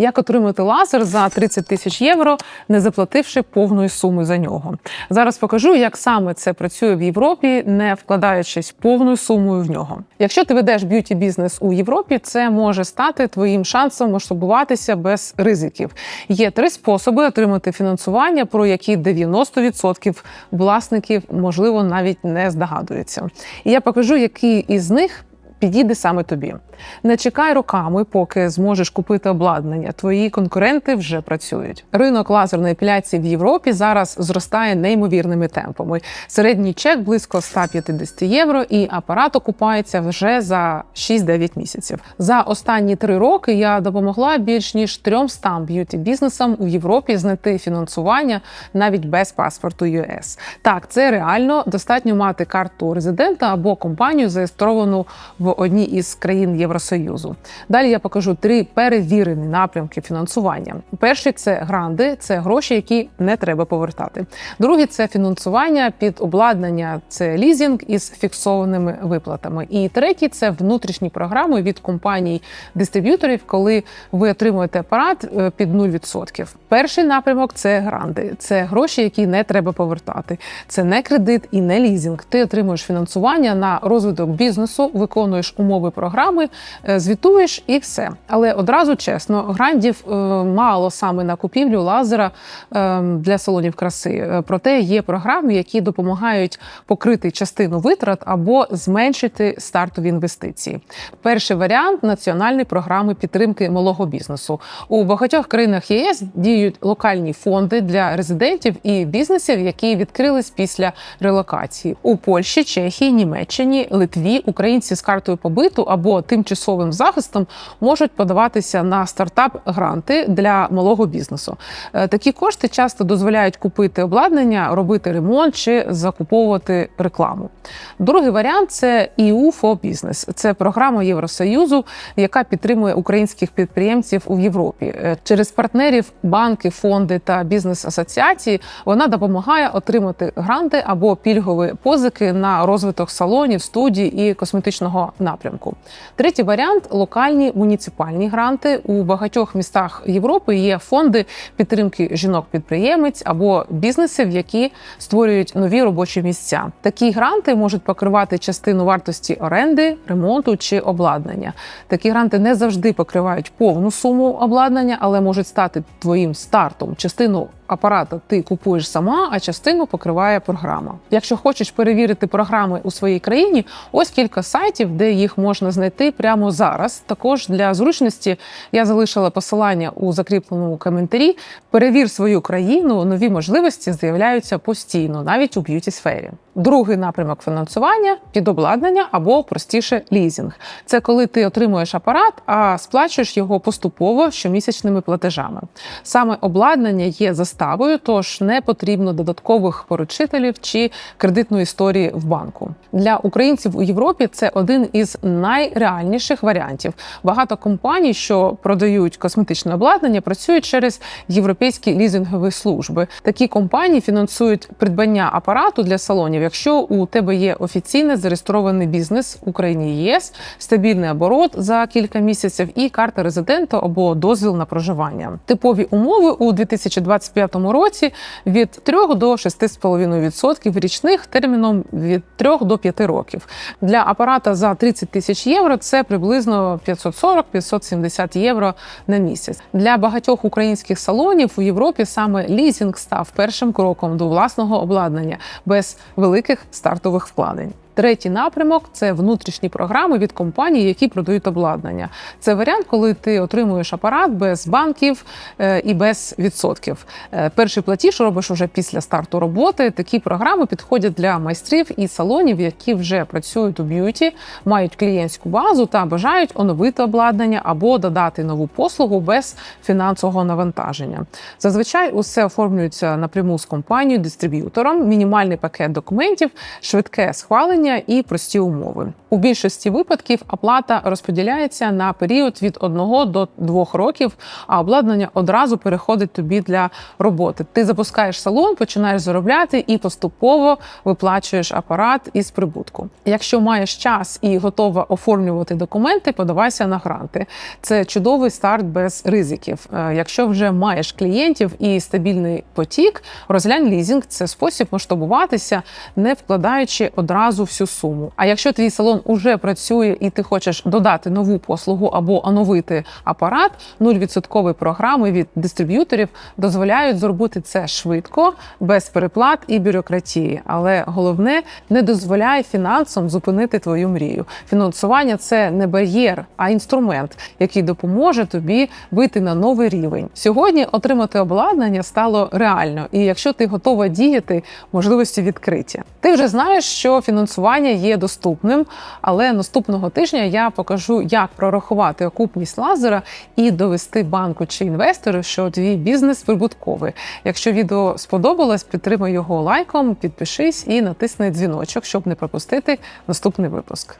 Як отримати лазер за 30 тисяч євро, не заплативши повної суми за нього? Зараз покажу, як саме це працює в Європі, не вкладаючись повною сумою в нього. Якщо ти ведеш б'юті бізнес у Європі, це може стати твоїм шансом масштабуватися без ризиків. Є три способи отримати фінансування, про які 90% власників можливо навіть не здогадуються. І я покажу, який із них підійде саме тобі. Не чекай роками, поки зможеш купити обладнання. Твої конкуренти вже працюють. Ринок лазерної епіляції в Європі зараз зростає неймовірними темпами. Середній чек близько 150 євро, і апарат окупається вже за 6-9 місяців. За останні три роки я допомогла більш ніж 300 б'юті бізнесам у Європі знайти фінансування навіть без паспорту ЮС. Так, це реально достатньо мати карту резидента або компанію, зареєстровану в одній із країн Євросоюзу. Далі я покажу три перевірені напрямки фінансування. Перший це гранди, це гроші, які не треба повертати. Другий це фінансування під обладнання, це лізінг із фіксованими виплатами. І третій це внутрішні програми від компаній дистриб'юторів, коли ви отримуєте апарат е, під 0%. Перший напрямок це гранди, це гроші, які не треба повертати. Це не кредит і не лізінг. Ти отримуєш фінансування на розвиток бізнесу, виконуєш умови програми, е, звітуєш і все. Але одразу чесно, грандів е, мало саме на купівлю лазера е, для салонів краси. Проте є програми, які допомагають покрити частину витрат або зменшити стартові інвестиції. Перший варіант національної програми підтримки малого бізнесу. У багатьох країнах ЄС діють локальні фонди для резидентів і бізнесів, які відкрились після релокації у Польщі, Чехії, Німеччині, Литві. Українці з картою побиту або тимчасовим захистом можуть подаватися на стартап гранти для малого бізнесу. Е, Такі кошти часто дозволяють купити обладнання, робити ремонт чи закуповувати рекламу. Другий варіант це EU for Business. Це програма Євросоюзу, яка підтримує українських підприємців у Європі. Е, Через партнерів, банки, фонди та бізнес-асоціації вона допомагає отримати гранти або пільгові позики на розвиток салонів, студій і косметичного напрямку. Третій варіант локальні муніципальні гранти. У багатьох містах Європи є фонди підтримки жінок-підприємець або бізнесів, які створюють нові робочі місця. Такі гранти можуть покривати частину вартості оренди, ремонту чи обладнання. Такі гранти не завжди покривають повну суму обладнання, але можуть стати твоїм стартом. Частину апарата ти купуєш сама, а частину покриває програма. Якщо хочеш перевірити програми у своїй країні, ось кілька сайтів, де їх можна знайти прямо зараз. Також для зручності я залишила посилання у закріпленому коментарі. Перевір свою країну, нові можливості з'являються постійно, навіть у б'юті сфері. Другий напрямок фінансування під обладнання або простіше лізінг. Це коли ти отримуєш апарат, а сплачуєш його поступово щомісячними платежами. Саме обладнання є заставою, тож не потрібно додаткових поручителів чи кредитної історії в банку. Для українців у Європі це один із найреальніших варіантів. Багато компаній, що продають косметичне обладнання, працюють через європейські лізингові служби. Такі компанії фінансують придбання апарату для салонів, якщо у тебе є офіційно зареєстрований бізнес в Україні ЄС, стабільний оборот за кілька місяців і карта резидента або дозвіл на проживання. Типові умови у 2025 році від 3 до 6,5% річних терміном від 3 до 5 років. Для апарата за 30 тисяч євро це приблизно 540-570 євро на місяць. Для багатьох українських салонів у Європі саме лізінг став першим кроком до власного обладнання без великих стартових вкладень. Третій напрямок це внутрішні програми від компаній, які продають обладнання. Це варіант, коли ти отримуєш апарат без банків е, і без відсотків. Е, Перший платіж робиш уже після старту роботи. Такі програми підходять для майстрів і салонів, які вже працюють у б'юті, мають клієнтську базу та бажають оновити обладнання або додати нову послугу без фінансового навантаження. Зазвичай усе оформлюється напряму з компанією, дистриб'ютором, мінімальний пакет документів, швидке схвалення обладнання і прості умови. У більшості випадків оплата розподіляється на період від 1 до 2 років, а обладнання одразу переходить тобі для роботи. Ти запускаєш салон, починаєш заробляти і поступово виплачуєш апарат із прибутку. Якщо маєш час і готова оформлювати документи, подавайся на гранти. Це чудовий старт без ризиків. Е, Якщо вже маєш клієнтів і стабільний потік, розглянь лізинг це спосіб масштабуватися, не вкладаючи одразу всю суму. А якщо твій салон уже працює і ти хочеш додати нову послугу або оновити апарат, 0% програми від дистриб'юторів дозволяють зробити це швидко, без переплат і бюрократії. Але головне не дозволяє фінансам зупинити твою мрію. Фінансування це не бар'єр, а інструмент, який допоможе тобі вийти на новий рівень. Сьогодні отримати обладнання стало реально, і якщо ти готова діяти, можливості відкриті. Ти вже знаєш, що фінансування є доступним, але наступного тижня я покажу, як прорахувати окупність лазера і довести банку чи інвестору, що твій бізнес прибутковий. Якщо відео сподобалось, підтримай його лайком, підпишись і натисни дзвіночок, щоб не пропустити наступний випуск.